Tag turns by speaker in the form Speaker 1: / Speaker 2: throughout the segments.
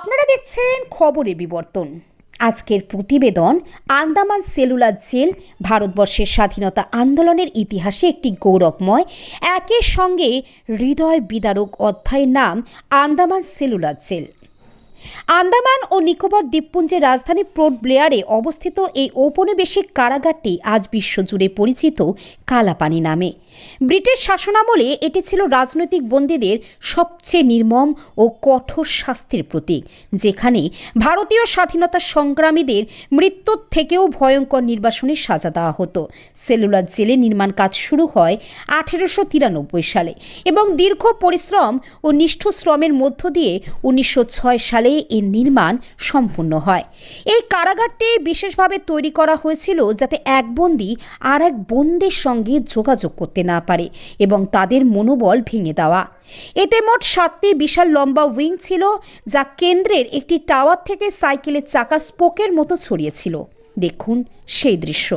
Speaker 1: আপনারা দেখছেন খবরে বিবর্তন। আজকের প্রতিবেদন, আন্দামান সেলুলার জেল, ভারতবর্ষের স্বাধীনতা আন্দোলনের ইতিহাসে একটি গৌরবময়, একের সঙ্গে হৃদয় বিদারক অধ্যায়ের নাম আন্দামান সেলুলার জেল। আন্দামান ও নিকোবর দ্বীপপুঞ্জের রাজধানী পোর্ট ব্লেয়ারে অবস্থিত এই ঔপনিবেশিক কারাগারটি আজ বিশ্বজুড়ে পরিচিত কালাপানি নামে। ব্রিটিশ শাসনামলে এটি ছিল রাজনৈতিক বন্দীদের সবচেয়ে নির্মম ও কঠোর শাস্তির প্রতীক, যেখানে ভারতীয় স্বাধীনতা সংগ্রামীদের মৃত্যুর থেকেও ভয়ঙ্কর নির্বাসনের সাজা দেওয়া হতো। সেলুলার জেলে নির্মাণ কাজ শুরু হয় আঠেরোশো তিরানব্বই সালে এবং দীর্ঘ পরিশ্রম ও নিষ্ঠুর শ্রমের মধ্য দিয়ে উনিশশো ছয় সালে এর নির্মাণ সম্পূর্ণ হয়। এই কারাগারটি বিশেষভাবে তৈরি করা হয়েছিল যাতে এক বন্দি আর এক বন্দির সঙ্গে যোগাযোগ করতে না পারে এবং তাদের মনোবল ভেঙে দেওয়া। এতে মোট সাতটি বিশাল লম্বা উইং ছিল, যা কেন্দ্রের একটি টাওয়ার থেকে সাইকেলের চাকা স্পোকের মতো ছড়িয়েছিল দেখুন সেই দৃশ্য।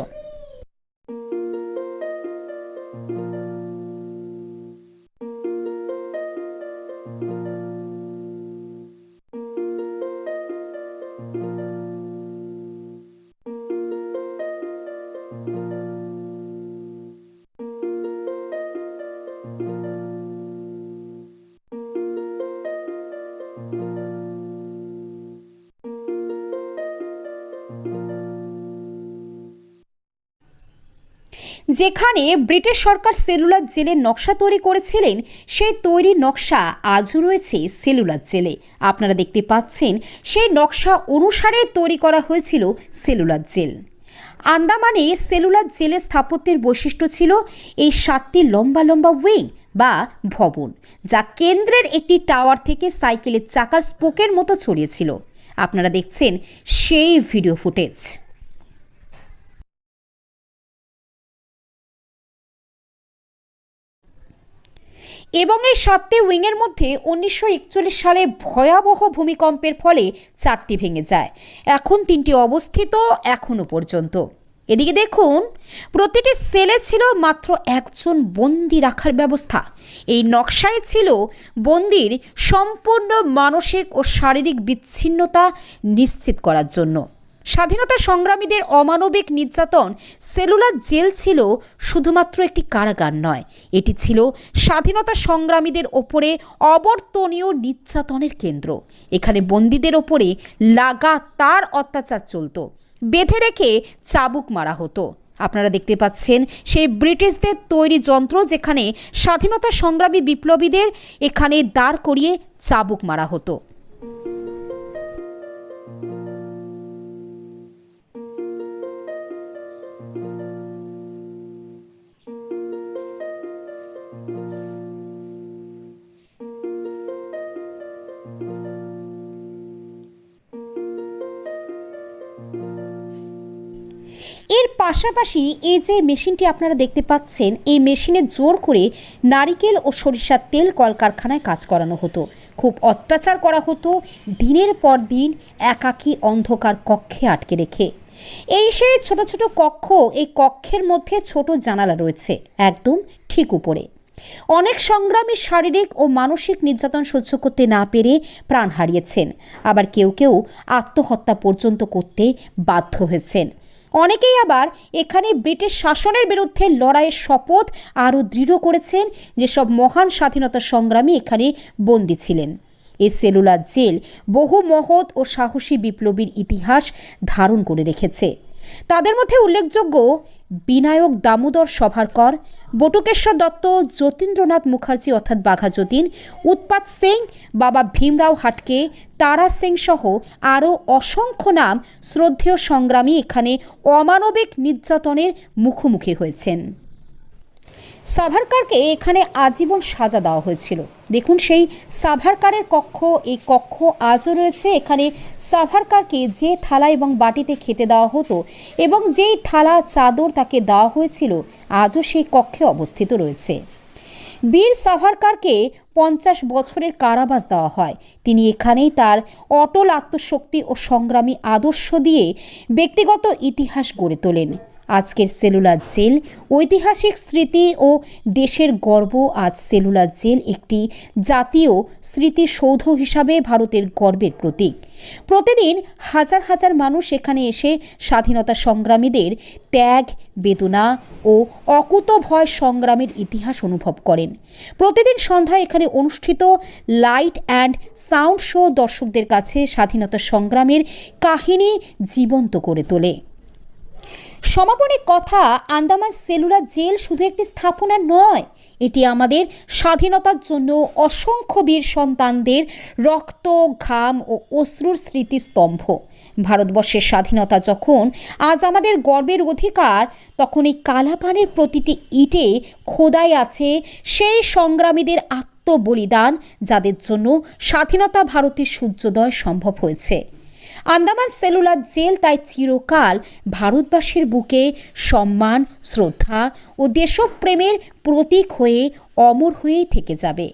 Speaker 1: যেখানে ব্রিটিশ সরকার সেলুলার জেলের নকশা তৈরি করেছিলেন, সেই তৈরি নকশা আজও রয়েছে সেলুলার জেলে। আপনারা দেখতে পাচ্ছেন, সেই নকশা অনুসারে তৈরি করা হয়েছিল সেলুলার জেল। আন্দামানে সেলুলার জেলের স্থাপত্যের বৈশিষ্ট্য ছিল এই সাতটি লম্বা লম্বা উইং বা ভবন, যা কেন্দ্রের একটি টাওয়ার থেকে সাইকেলের চাকার স্পোকের মতো ছড়িয়েছিল। আপনারা দেখছেন সেই ভিডিও ফুটেজ। এবং এই সাতটি উইংয়ের মধ্যে উনিশশো একচল্লিশ সালে ভয়াবহ ভূমিকম্পের ফলে চারটি ভেঙে যায়। এখন তিনটি অবস্থিত এখনও পর্যন্ত। এদিকে দেখুন, প্রতিটি সেলে ছিল মাত্র একজন বন্দি রাখার ব্যবস্থা। এই নকশায় ছিল বন্দির সম্পূর্ণ মানসিক ও শারীরিক বিচ্ছিন্নতা নিশ্চিত করার জন্য। স্বাধীনতা সংগ্রামীদের অমানবিক নির্যাতন সেলুলার জেল ছিল শুধুমাত্র একটি কারাগার নয়। এটি ছিল স্বাধীনতা সংগ্রামীদের ওপরে অবর্তনীয় নির্যাতনের কেন্দ্র। এখানে বন্দীদের ওপরে লাগাতার অত্যাচার চলত। বেঁধে রেখে চাবুক মারা হতো। আপনারা দেখতে পাচ্ছেন সেই ব্রিটিশদের তৈরি যন্ত্র যেখানে স্বাধীনতা সংগ্রামী বিপ্লবীদের এখানে দাঁড় করিয়ে চাবুক মারা হতো। পাশাপাশি এই যে মেশিনটি আপনারা দেখতে পাচ্ছেন, এই মেশিনে জোর করে নারিকেল ও সরিষার তেল কলকারখানায় কাজ করানো হতো। খুব অত্যাচার করা হতো, দিনের পর দিন একাকী অন্ধকার কক্ষে আটকে রেখে। এই সেই ছোট ছোট কক্ষ, এই কক্ষের মধ্যে ছোট জানালা রয়েছে, একদম ঠিক উপরে। অনেক সংগ্রামী শারীরিক ও মানসিক নির্যাতন সহ্য করতে না পেরে প্রাণ হারিয়েছেন। আবার কেউ কেউ আত্মহত্যা পর্যন্ত করতে বাধ্য হয়েছেন। অনেকেই আবার এখানে ব্রিটিশ শাসনের বিরুদ্ধে লড়াইয়ের শপথ আরও দৃঢ় করেছেন, যেসব মহান স্বাধীনতা সংগ্রামী এখানে বন্দী ছিলেন। এই সেলুলার জেল বহু মহৎ ও সাহসী বিপ্লবীর ইতিহাস ধারণ করে রেখেছে। তাদের মধ্যে উল্লেখযোগ্য বিনায়ক দামোদর সভারকর, বটুকেশ্বর দত্ত, যতীন্দ্রনাথ মুখার্জি অর্থাৎ বাঘা যতীন, উৎপাত সিং, বাবা ভীমরাও হাটকে, তারা সিং সহ আরও অসংখ্য নাম শ্রদ্ধেয় সংগ্রামী এখানে অমানবিক নির্যাতনের মুখোমুখি হয়েছেন। সাভারকারকে এখানে আজীবন সাজা দেওয়া হয়েছিল। দেখুন, সেই সাভারকারের কক্ষ, এই কক্ষ আজও রয়েছে। এখানে সাভারকারকে যে থালা এবং বাটিতে খেতে দেওয়া হতো এবং যেই থালা, চাদর তাকে দেওয়া হয়েছিল, আজও সেই কক্ষে অবস্থিত রয়েছে। বীর সাভারকারকে পঞ্চাশ বছরের কারাবাস দেওয়া হয়। তিনি এখানেই তার অটল আত্মশক্তি ও সংগ্রামী আদর্শ দিয়ে ব্যক্তিগত ইতিহাস গড়ে তোলেন। আজকের সেলুলার জেল, ঐতিহাসিক স্মৃতি ও দেশের গর্ব আজ সেলুলার জেল একটি জাতীয় স্মৃতিসৌধ হিসাবে ভারতের গর্বের প্রতীক। প্রতিদিন হাজার হাজার মানুষ এখানে এসে স্বাধীনতা সংগ্রামীদের ত্যাগ, বেদনা ও অকুত ভয় সংগ্রামের ইতিহাস অনুভব করেন। প্রতিদিন সন্ধ্যায় এখানে অনুষ্ঠিত লাইট অ্যান্ড সাউন্ড শো দর্শকদের কাছে স্বাধীনতা সংগ্রামের কাহিনী জীবন্ত করে তোলে। সমাপনী কথা আন্দামান সেলুলার জেল শুধু একটি স্থাপনা নয়, এটি আমাদের স্বাধীনতার জন্য অসংখ্য বীর সন্তানদের রক্ত, ঘাম ও অশ্রুর স্মৃতিস্তম্ভ। ভারতবর্ষের স্বাধীনতা যখন আজ আমাদের গর্বের অধিকার, তখন এই কালাপানের প্রতিটি ইটে খোদাই আছে সেই সংগ্রামীদের আত্মবলিদান, যাদের জন্য স্বাধীনতা ভারতের সূর্যোদয় সম্ভব হয়েছে। আন্দামান সেলুলার জেল তাই চিরকাল ভারতবাসীর বুকে সম্মান, শ্রদ্ধা ও দেশপ্রেমের প্রতীক হয়ে অমর হয়েই থেকে যাবে।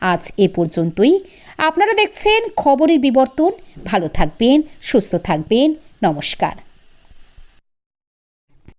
Speaker 1: আজ এ পর্যন্তই। আপনারা দেখছেন খবরের বিবর্তন। ভালো থাকবেন, সুস্থ থাকবেন। নমস্কার।